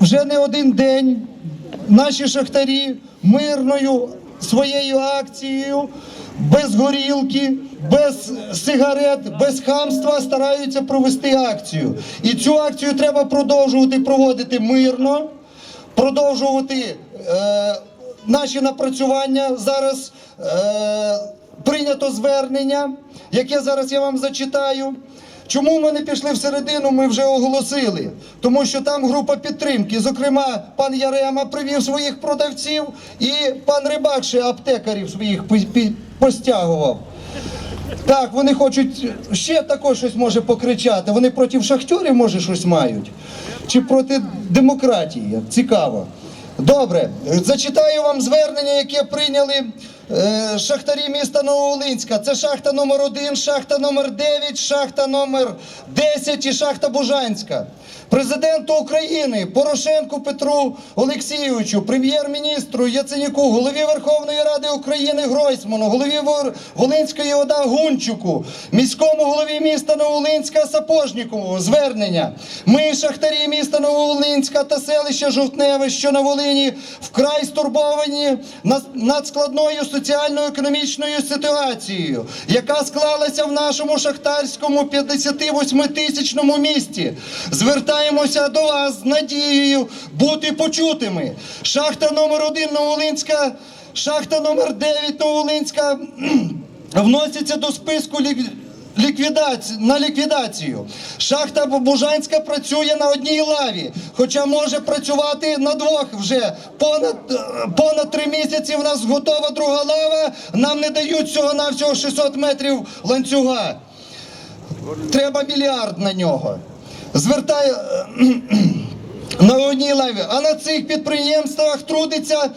вже не один день наші шахтарі мирною своєю акцією, без горілки, без сигарет, без хамства стараються провести акцію. І цю акцію треба продовжувати проводити мирно, продовжувати е, наші напрацювання. Зараз е, прийнято звернення, яке зараз я вам зачитаю. Чому ми не пішли всередину, ми вже оголосили. Тому що там група підтримки. Зокрема, пан Ярема привів своїх продавців, і пан Рибак ще аптекарів своїх постягував. Так, вони хочуть ще також щось може покричати. Вони проти шахтьорів, може, щось мають. Чи проти демократії? Цікаво. Добре, зачитаю вам звернення, яке прийняли шахтарі міста Нововолинська. Це шахта номер 1 шахта номер 9 шахта номер 10 і шахта Бужанська. Президенту України Порошенку Петру Олексійовичу, прем'єр-міністру Яценюку, голові Верховної Ради України Гройсману, голові Волинської ОДА Гунчуку, міському голові міста Нововолинська Сапожнікову звернення. Ми, шахтарі міста Нововолинська та селища Жовтневе, що на Волині, вкрай стурбовані над- над складною соціально-економічною ситуацією, яка склалася в нашому шахтарському 58-тисячному місті. Звертаємося до вас з надією бути почутими. Шахта номер 1 Новолинська, шахта номер 9 Новолинська вносяться до списку лік- ліквідації, на ліквідацію. Шахта Бужанська працює на одній лаві, хоча може працювати на двох вже. Понад, понад три місяці в нас готова друга лава, нам не дають всього-навсього 600 метрів ланцюга. Треба мільярд на нього. Звертає на одній лаві. А на цих підприємствах трудиться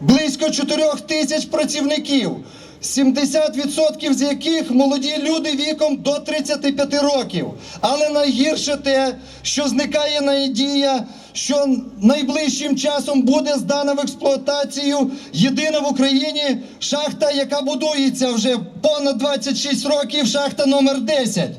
близько 4 тисяч працівників. 70% з яких молоді люди віком до 35 років. Але найгірше те, що зникає надія, що найближчим часом буде здана в експлуатацію єдина в Україні шахта, яка будується вже понад 26 років, шахта номер 10.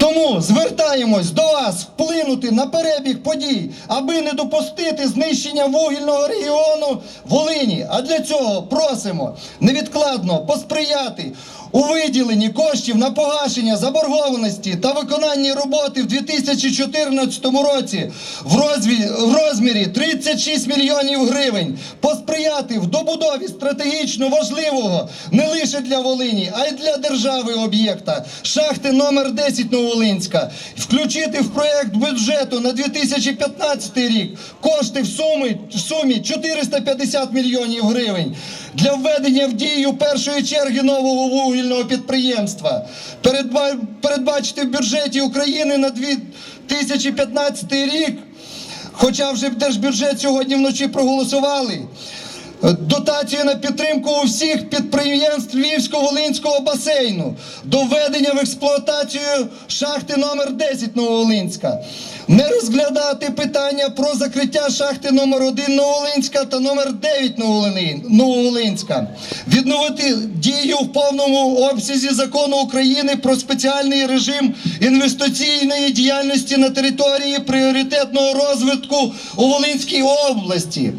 Тому звертаємось до вас вплинути на перебіг подій, аби не допустити знищення вугільного регіону Волині. А для цього просимо невідкладно посприяти у виділенні коштів на погашення заборгованості та виконанні роботи в 2014 році в, розмірі 36 мільйонів гривень. Посприяти в добудові стратегічно важливого не лише для Волині, а й для держави об'єкта шахти номер 10 Новолинська. Включити в проект бюджету на 2015 рік кошти в сумі, в сумі 450 мільйонів гривень для введення в дію першої черги нового вугільного підприємства. Передбачити в бюджеті України на 2015 рік Хоча вже держбюджет сьогодні вночі проголосували. Дотацію на підтримку усіх підприємств Львівсько-Волинського басейну, доведення в експлуатацію шахти номер 10 Нововолинська, не розглядати питання про закриття шахти номер 1 Нововолинська та номер 9 Нововолин- Нововолинська, відновити дію в повному обсязі закону України про спеціальний режим інвестиційної діяльності на території пріоритетного розвитку у Волинській області,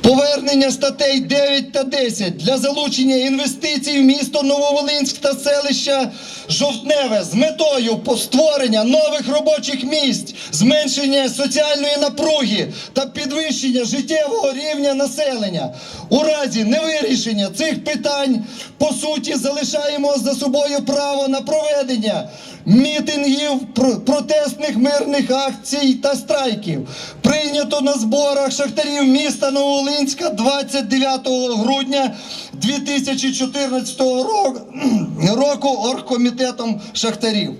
повернення статей 9 та 10 для залучення інвестицій в місто Нововолинськ та селища Жовтневе з метою створення нових робочих місць, зменшення соціальної напруги та підвищення життєвого рівня населення. У разі невирішення цих питань по суті залишаємо за собою право на проведення мітингів, пр- протестних мирних акцій та страйків. Прийнято на зборах шахтарів міста Новолинська 29 грудня 2014 року, року оргкомітетом шахтарів.